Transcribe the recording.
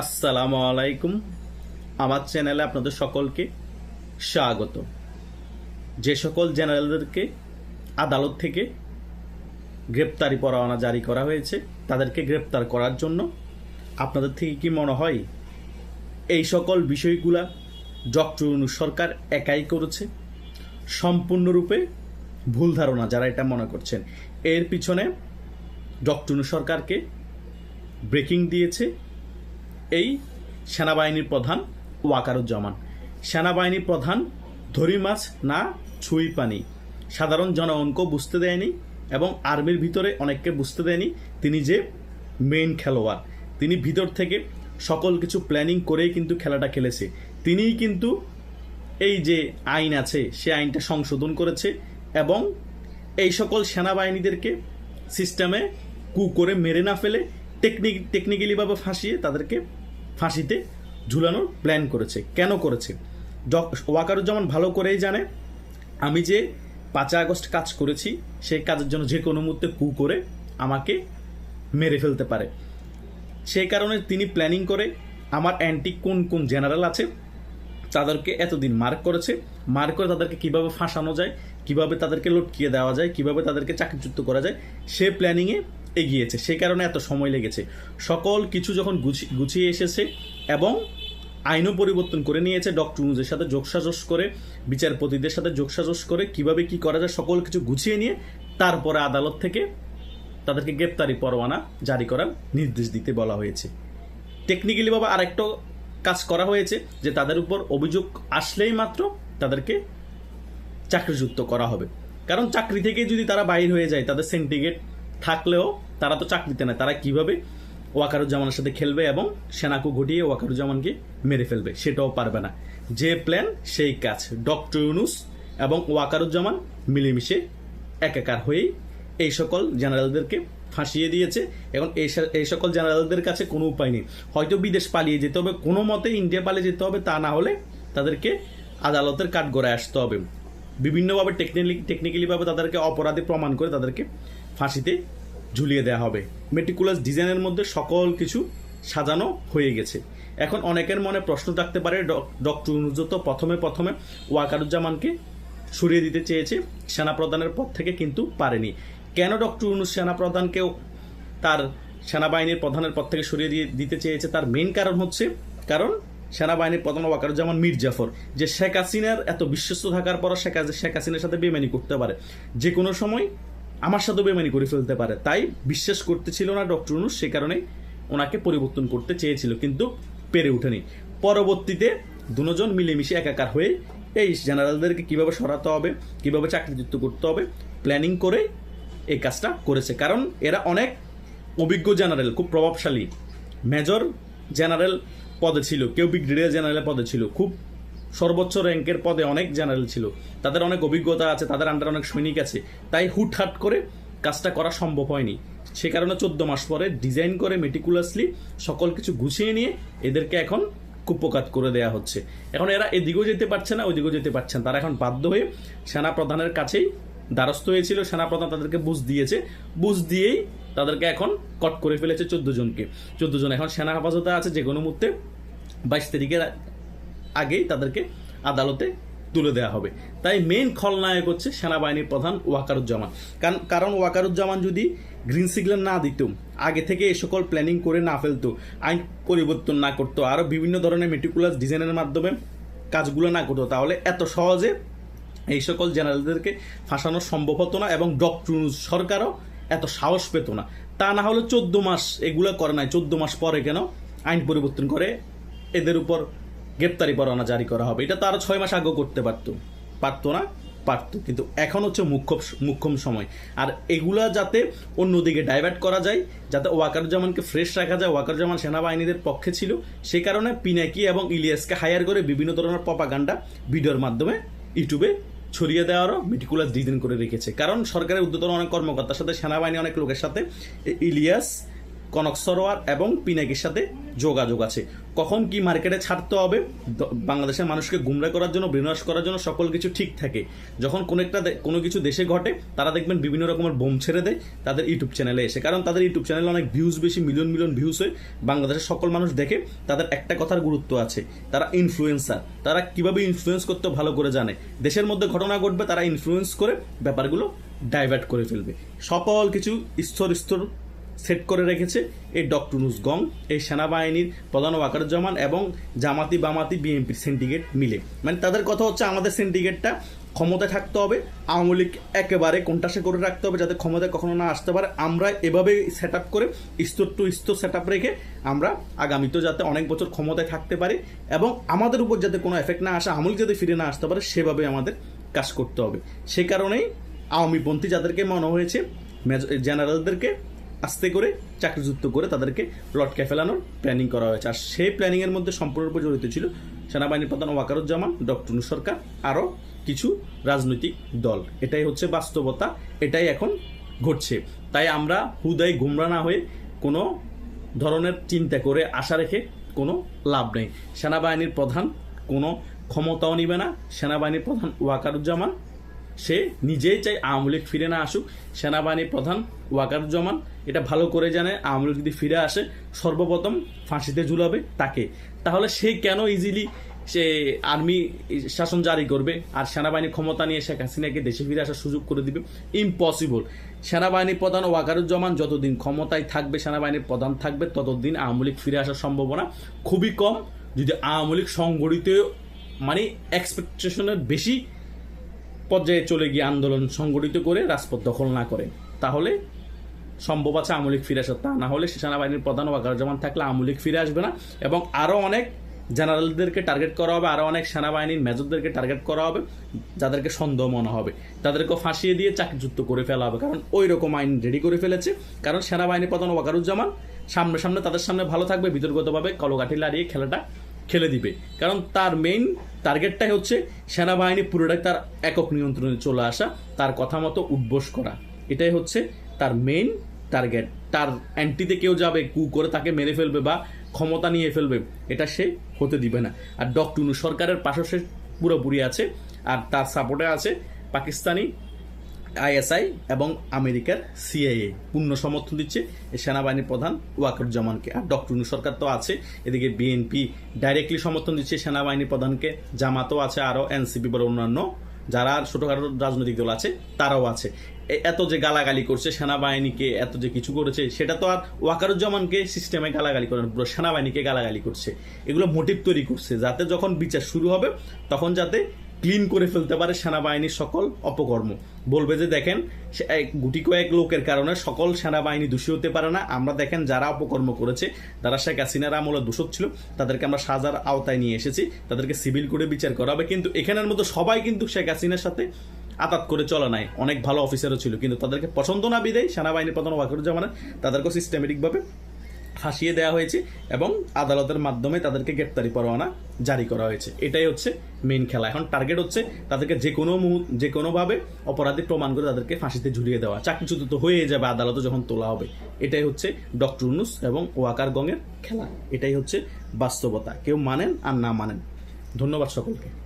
আসসালামু আলাইকুম। আমার চ্যানেলে আপনাদের সকলকে স্বাগত। যে সকল জেনারেলদেরকে আদালত থেকে গ্রেপ্তারি পরোয়ানা জারি করা হয়েছে, তাদেরকে গ্রেপ্তার করার জন্য আপনাদের থেকে কি মনে হয়, এই সকল বিষয়গুলা ডক্টর সরকার একাই করেছে? সম্পূর্ণরূপে ভুল ধারণা যারা এটা মনে করছেন। এর পিছনে ডক্টর সরকারকে ব্রেকিং দিয়েছে এই সেনাবাহিনীর প্রধান ওয়াকারুজ্জামান। সেনাবাহিনী প্রধান ধরি মাছ না ছুঁই পানি। সাধারণ জনগণকেও বুঝতে দেয়নি এবং আর্মির ভিতরে অনেককে বুঝতে দেয়নি তিনি যে মেইন খেলোয়াড়। তিনি ভিতর থেকে সকল কিছু প্ল্যানিং করেই কিন্তু খেলাটা খেলেছে। তিনিই কিন্তু এই যে আইন আছে, সে আইনটা সংশোধন করেছে এবং এই সকল সেনাবাহিনীদেরকে সিস্টেমে কু করে মেরে না ফেলে টেকনিক টেকনিক্যালিভাবে ফাঁসিয়ে তাদেরকে ফাঁসিতে ঝুলানোর প্ল্যান করেছে। কেন করেছে? ওয়াকারুজ্জামান ভালো করেই জানে। আমি যে পাঁচই আগস্ট কাজ করেছি, সেই কাজের জন্য যে কোনো মুহূর্তে কু করে আমাকে মেরে ফেলতে পারে। সেই কারণে তিনি প্ল্যানিং করে আমার অ্যান্টি কোন কোন জেনারেল আছে, তাদেরকে এতদিন মার্ক করেছে। মার্ক করে তাদেরকে কীভাবে ফাঁসানো যায়, কীভাবে তাদেরকে লটকিয়ে দেওয়া যায়, কীভাবে তাদেরকে চাকরিচ্যুত করা যায়, সে প্ল্যানিংয়ে এগিয়েছে, সে কারণে এত সময় লেগেছে। সকল কিছু যখন গুছি- গুছিয়ে এসেছে এবং আইনও পরিবর্তন করে নিয়েছে, ডক্টর ইউনুসের সাথে যোগসাজস করে, বিচারপতিদের সাথে যোগসাজস করে, কীভাবে কি করা যায়, সকল কিছু গুছিয়ে নিয়ে তারপরে আদালত থেকে তাদেরকে গ্রেপ্তারি পরোয়ানা জারি করার নির্দেশ দিতে বলা হয়েছে। টেকনিক্যালি টেকনিক্যালিভাবে আরেকটা কাজ করা হয়েছে, যে তাদের উপর অভিযোগ আসলেই মাত্র তাদেরকে চাকরিযুক্ত করা হবে। কারণ চাকরি থেকে যদি তারা বাইর হয়ে যায়, তাদের সেন্টিগেট থাকলেও তারা তো চাকরিতে না তারা কীভাবে ওয়াকারুজ্জামানের সাথে খেলবে এবং সেনাকু ঘটিয়ে ওয়াকারুজ্জামানকে মেরে ফেলবে সেটাও পারবে না। যে প্ল্যান, সেই কাজ। ডক্টর ইউনুস এবং ওয়াকারুজ্জামান মিলেমিশে একাকার হয়েই এই সকল জেনারেলদেরকে ফাঁসিয়ে দিয়েছে। এখন এই সকল জেনারেলদের কাছে কোনো উপায় নেই। হয়তো বিদেশ পালিয়ে যেতে হবে, কোনো মতে ইন্ডিয়া পালিয়ে যেতে হবে, তা না হলে তাদেরকে আদালতের কাঠগড়ায় আসতে হবে। বিভিন্নভাবে টেকনিক্যালি টেকনিক্যালিভাবে তাদেরকে অপরাধী প্রমাণ করে তাদেরকে ফাঁসিতে ঝুলিয়ে দেওয়া হবে। মেটিকুলাস ডিজাইনের মধ্যে সকল কিছু সাজানো হয়ে গেছে। এখন অনেকের মনে প্রশ্ন থাকতে পারে, ডক- ডক্টর ইউনুস তো প্রথমে প্রথমে ওয়াকারুজ্জামানকে সরিয়ে দিতে চেয়েছে, সেনাপ্রধানের পদ থেকে কিন্তু পারেনি। কেন ডক্টর ইউনুস সেনাপ্রধানকেও তার সেনাবাহিনীর প্রধানের পদ থেকে সরিয়ে দিয়ে দিতে চেয়েছে? তার মেন কারণ হচ্ছে, কারণ সেনাবাহিনীর প্রধান ওয়াকারুজ্জামান মীর জাফর। যে শেখ হাসিনার এত বিশ্বস্ত থাকার পর শেখ শেখ হাসিনার সাথে বেমানি করতে পারে। যে কোনো সময় আমার সাথেও বেমানি করে ফেলতে পারে। তাই বিশ্বাস করতেছিল না ডক্টর ইউনুস, সে কারণে ওনাকে পরিবর্তন করতে চেয়েছিল, কিন্তু পেরে ওঠেনি পরবর্তীতে দুজন মিলেমিশে একাকার হয়ে এই জেনারেলদেরকে কীভাবে সরাতে হবে, কীভাবে চাকরিযুক্ত করতে হবে প্ল্যানিং করে এই কাজটা করেছে। কারণ এরা অনেক অভিজ্ঞ জেনারেল, খুব প্রভাবশালী। মেজর জেনারেল পদে ছিল, কেউ ব্রিগেডিয়ার জেনারেল পদে ছিল, খুব সর্বোচ্চ র্যাঙ্কের পদে অনেক জেনারেল ছিল। তাদের অনেক অভিজ্ঞতা আছে, তাদের আন্ডার অনেক সৈনিক আছে। তাই হুটহাট করে কাজটা করা সম্ভব হয়নি। সে কারণে চোদ্দ মাস পরে ডিজাইন করে মেটিকুলাসলি সকল কিছু গুছিয়ে নিয়ে এদেরকে এখন কুপকাত করে দেয়া হচ্ছে। এখন এরা এদিকেও যেতে পারছে না, ওইদিকেও যেতে পারছে না। তারা এখন বাধ্য হয়ে সেনা প্রধানের কাছেই দ্বারস্থ হয়েছিল। সেনাপ্রধান তাদেরকে বুঝ দিয়েছে। বুঝ দিয়েই তাদেরকে এখন কট করে ফেলেছে চোদ্দ জনকে। চোদ্দ জন, এখন সেনা হেফাজতে আছে যে কোনো মুহূর্তে। বাইশ তারিখের আগেই তাদেরকে আদালতে তুলে দেওয়া হবে। তাই মেইন খলনায়ক হচ্ছে সেনাবাহিনীর প্রধান ওয়াকারুজ্জামান। কারণ কারণ ওয়াকারুজ্জামান যদি গ্রিন সিগন্যাল না দিত, আগে থেকে এ সকল প্ল্যানিং করে না ফেলতো, আইন পরিবর্তন না করতো আরও বিভিন্ন ধরনের মেটিকুলাস ডিজাইনের মাধ্যমে কাজগুলো না করতো, তাহলে এত সহজে এই সকল জেনারেলদেরকে ফাঁসানো সম্ভব হতো না এবং ডক্টর সরকারও এত সাহস পেত না। তা না হলে চোদ্দ মাস এগুলো করে নাই, চোদ্দ মাস পরে কেন আইন পরিবর্তন করে? এদের উপর গ্রেপ্তারি পরোয়ানা জারি করা হবে। এটা তো আরও ছয় মাস আগেও করতে পারতো। পারতো না? পারতো। কিন্তু এখন হচ্ছে মুখ্য মুখ্যম সময়। আর এগুলা যাতে অন্যদিকে ডাইভার্ট করা যায়, যাতে ওয়াকারুজ্জামানকে ফ্রেশ রাখা যায়, ওয়াকারুজ্জামান সেনাবাহিনীদের পক্ষে ছিল, সে কারণে পিনাকি এবং ইলিয়াসকে হায়ার করে বিভিন্ন ধরনের পপাগান্ডা ভিডিওর মাধ্যমে ইউটিউবে ছড়িয়ে দেওয়ারও মেটিকুলাস ডিজাইন করে রেখেছে। কারণ সরকারের উদ্যতন অনেক কর্মকর্তার সাথে, সেনাবাহিনী অনেক লোকের সাথে ইলিয়াস কনক সরোয়ার এবং পিনাকির সাথে যোগাযোগ আছে। কখন কি মার্কেটে ছাড়তে হবে? বাংলাদেশের মানুষকে গুমরা করার জন্য, বিনাশ করার জন্য সকল কিছু ঠিক থাকে। যখন কোনো একটা কোনো কিছু দেশে ঘটে, তারা দেখবেন বিভিন্ন রকমের বোম ছেড়ে দেয় তাদের ইউটিউব চ্যানেলে এসে। কারণ তাদের ইউটিউব চ্যানেলে অনেক ভিউজ বেশি মিলিয়ন মিলিয়ন ভিউজ হয় বাংলাদেশের সকল মানুষ দেখে তাদের একটা কথার গুরুত্ব আছে। তারা ইনফ্লুয়েন্সার তারা কীভাবে ইনফ্লুয়েন্স করতে ভালো করে জানে? দেশের মধ্যে ঘটনা ঘটবে, তারা ইনফ্লুয়েন্স করে ব্যাপারগুলো ডাইভার্ট করে ফেলবে। সকল কিছু স্তর স্তর সেট করে রেখেছে এই ডক্টর নুস গং, এই সেনাবাহিনীর প্রধান ওয়াকারুজ্জামান এবং জামাতি বামাতি বিএনপির সিন্ডিকেট মিলে। মানে তাদের কথা হচ্ছে আমাদের সিন্ডিকেটটা ক্ষমতায় থাকতে হবে, আওয়ামী লীগ একেবারে কোনটাসে করে রাখতে হবে যাতে ক্ষমতায় কখনো না আসতে পারে। আমরা এভাবে সেট আপ করে স্তর টু স্তর সেট আপ রেখে আমরা আগামীতেও যাতে অনেক বছর ক্ষমতায় থাকতে পারি এবং আমাদের উপর যাতে কোনো এফেক্ট না আসে আমল যাতে ফিরে না আসতে পারে, সেভাবে আমাদের কাজ করতে হবে। সে কারণেই আওয়ামীপন্থী যাদেরকে মনে হয়েছে জেনারেলদেরকে আস্তে করে চাকরিযুক্ত করে তাদেরকে লটকে ফেলানোর প্ল্যানিং করা হয়েছে। আর সেই প্ল্যানিংয়ের মধ্যে সম্পূর্ণরূপে জড়িত ছিল সেনাবাহিনীর প্রধান ওয়াকারুজ্জামান, ডক্টর সরকার, আরও কিছু রাজনৈতিক দল। এটাই হচ্ছে বাস্তবতা, এটাই এখন ঘটছে। তাই আমরা হুদায় গুমরা না হয়ে কোনো ধরনের চিন্তা করে আশা রেখে কোনো লাভ নেই। সেনাবাহিনীর প্রধান কোনো ক্ষমতাও নিবে না। সেনাবাহিনীর প্রধান ওয়াকারুজ্জামান সে নিজেই চাই আওয়ামী লীগ ফিরে না আসুক। সেনাবাহিনীর প্রধান ওয়াকারুজ্জামান এটা ভালো করে জানে, আওয়ামী লীগ যদি ফিরে আসে, সর্বপ্রথম ফাঁসিতে ঝুলাবে তাকে। তাহলে সে কেন ইজিলি সে আর্মি শাসন জারি করবে আর সেনাবাহিনী ক্ষমতা নিয়ে শেখ হাসিনাকে দেশে ফিরে আসার সুযোগ করে দিবে? ইম্পসিবল সেনাবাহিনীর প্রধান ওয়াকারুজ্জামান যতদিন ক্ষমতায় থাকবে, সেনাবাহিনীর প্রধান থাকবে, ততদিন আওয়ামী লীগ ফিরে আসার সম্ভাবনা খুবই কম। যদি আওয়ামী লীগ সংগঠিত মানে এক্সপেকটেশনের বেশি পর্যায়ে চলে গিয়ে আন্দোলন সংগঠিত করে রাজপথ দখল না করে। তাহলে সম্ভব আছে আমলিক ফিরে আসা তা না হলে সেনাবাহিনীর প্রধান ওয়াকারুজ্জামান থাকলে আমলিক ফিরে আসবে না এবং আরও অনেক জেনারেলদেরকে টার্গেট করা হবে, আরও অনেক সেনাবাহিনীর মেজরদেরকে টার্গেট করা হবে, যাদেরকে সন্দেহ মনে হবে। তাদেরকে ফাঁসিয়ে দিয়ে চাকরিযুক্ত করে ফেলা হবে, কারণ ওই রকম আইন রেডি করে ফেলেছে। কারণ সেনাবাহিনী প্রধান ওয়াকারুজ্জামান সামনে সামনে তাদের সামনে ভালো থাকবে বিতর্কতভাবে কলকাঠি লাড়িয়ে খেলাটা খেলে দিবে। কারণ তার মেইন টার্গেটটাই হচ্ছে সেনাবাহিনী পুরোটাই তার একক নিয়ন্ত্রণে চলে আসা, তার কথা মতো উদ্বোস করা। এটাই হচ্ছে তার মেইন টার্গেট তার অ্যান্টিতে কেউ যাবে, কু করে তাকে মেরে ফেলবে বা ক্ষমতা নিয়ে ফেলবে, এটা সে হতে দিবে না। আর ডক্টর সরকারের পাশে সে পুরোপুরি আছে, আর তার সাপোর্টে আছে পাকিস্তানি আইএসআই এবং আমেরিকার সিআইএ পূর্ণ সমর্থন দিচ্ছে সেনাবাহিনীর প্রধান ওয়াকরুজ্জামানকে। আর ডক্টর সরকার তো আছে, এদিকে বিএনপি ডাইরেক্টলি সমর্থন দিচ্ছে সেনাবাহিনী প্রধানকে, জামাতও আছে, আরও এনসিপি বলে অন্যান্য যারা আর ছোটোখাটো রাজনৈতিক দল আছে, তারাও আছে। এত যে গালাগালি করছে সেনাবাহিনীকে, এত যে কিছু করেছে, সেটা তো আর ওয়াকারুজ্জামানকে সিস্টেমে গালাগালি করে পুরো সেনাবাহিনীকে গালাগালি করছে। এগুলো মোটিভ তৈরি করছে, যাতে যখন বিচার শুরু হবে, তখন যাতে ক্লিন করে ফেলতে পারে সেনাবাহিনীর সকল অপকর্ম। বলবে যে, দেখেন গুটি কয়েক লোকের কারণে সকল সেনাবাহিনী দোষী হতে পারে না। আমরা দেখেন যারা অপকর্ম করেছে, তারা শেখ হাসিনার আমলে দোষক ছিল। তাদেরকে আমরা সাজার আওতায় নিয়ে এসেছি। তাদেরকে সিভিল করে বিচার করা হবে। কিন্তু এখানের মতো সবাই কিন্তু শেখ হাসিনার সাথে আতাত করে চলে নাই। অনেক ভালো অফিসারও ছিল। কিন্তু তাদেরকে পছন্দ না বিদেয় সেনাবাহিনীর প্রধান ওয়াকরুজ্জামানের তাদেরকেও সিস্টেমেটিকভাবে ফাঁসিয়ে দেওয়া হয়েছে এবং আদালতের মাধ্যমে তাদেরকে গ্রেপ্তারি পরোয়ানা জারি করা হয়েছে। এটাই হচ্ছে মেইন খেলা। এখন টার্গেট হচ্ছে তাদেরকে যে কোনো মুহূর্ত যে কোনোভাবে অপরাধী প্রমাণ করে তাদেরকে ফাঁসিতে ঝুলিয়ে দেওয়া। চাকরিচ্যুত তো হয়ে যাবে আদালতে যখন তোলা হবে। এটাই হচ্ছে ডক্টর উনুস এবং ওয়াকার গংয়ের খেলা। এটাই হচ্ছে বাস্তবতা। কেউ মানেন আর না মানেন। ধন্যবাদ সকলকে।